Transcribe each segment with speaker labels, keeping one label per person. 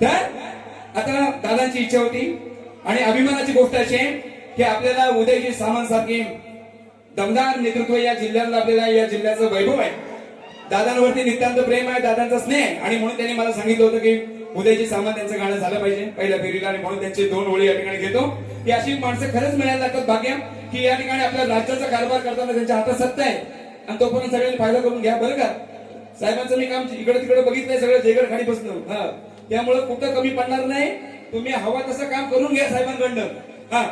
Speaker 1: तर आता दादाची इच्छा होती आणि अभिमानाची गोष्ट अशी आहे की आपल्याला उदयजी सामंत सारखे दमदार नेतृत्व या जिल्ह्याला आपल्याला या जिल्ह्याचं वैभव आहे. दादांवरती नितांत प्रेम आहे दादांचा स्नेह आणि म्हणून त्यांनी मला सांगितलं होतं की उदयजी सामंत त्यांचं गाणं झालं पाहिजे पहिल्या फेरीला. आणि म्हणून त्यांची दोन ओळी या ठिकाणी घेतो. की अशी माणसं खरंच मिळायला लागतात भाग्या की या ठिकाणी आपल्या राज्याचा कारभार करताना त्यांच्या हातात सत्ता आहे. आणि तोपर्यंत सगळ्यांनी फायदा करून घ्या. बरं का? साहेबांचं मी काम इकडे तिकडे बघितलंय सगळं जेगड खाली बसलो हा. त्यामुळे कुठं कमी पडणार नाही. तुम्ही हवा तसं काम करून घ्या साहेबांकडनं. हा.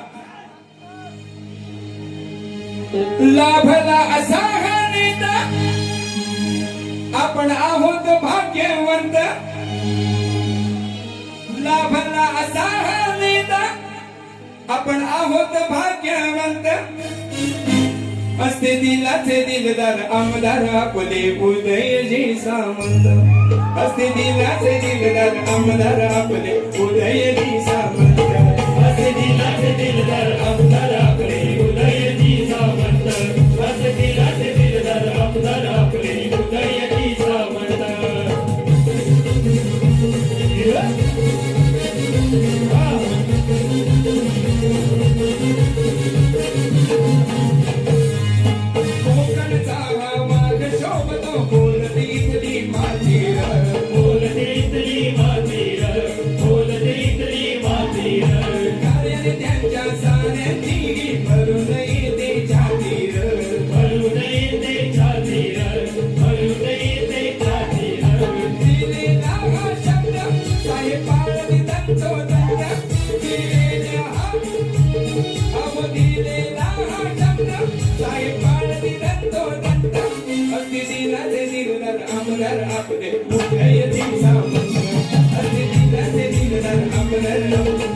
Speaker 1: लाभला असा हा नेता आपण आहोत भाग्यवंत. लाभला असा हा नेता आपण आहोत भाग्यवंत. असते दिलाचे दिलदार आमदार आपले उदयजी सामंत. असते दिलाचे दिलदार आमदार आपले उदयजी सामंत.
Speaker 2: दिलदार आमदार आपले उदयजी सामंत
Speaker 1: अगदी दिलाचे दिलदार आमदार आपले उदयजी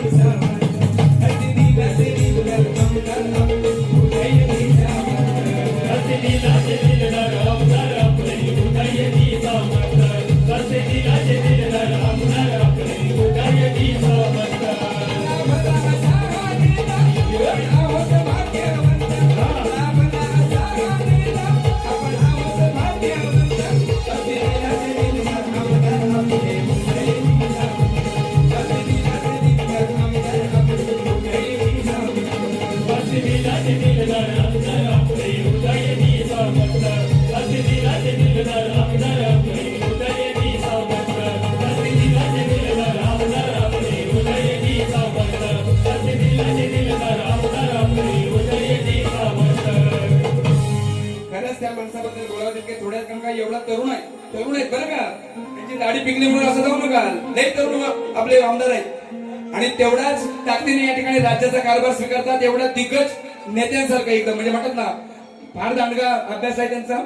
Speaker 1: एवढा तरुण आहे. तरुण आहेत बरं का. त्यांची दाढी पिकली म्हणून असं जाऊ नका. लय तरुण आपले आमदार आहेत. आणि तेवढ्याच ताकदीने या ठिकाणी राज्याचा कारभार स्वीकारतात एवढ्या दिग्गज नेत्यांसारखं एकदम म्हणजे म्हणतात ना फार दांडगा अभ्यास आहे त्यांचा.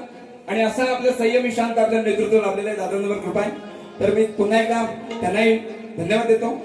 Speaker 1: आणि असा आपलं संयमी शांत आपल्या नेतृत्व लाभलेलं आहे दादांवर कृपा आहे. तर मी पुन्हा एकदा त्यांनाही धन्यवाद देतो.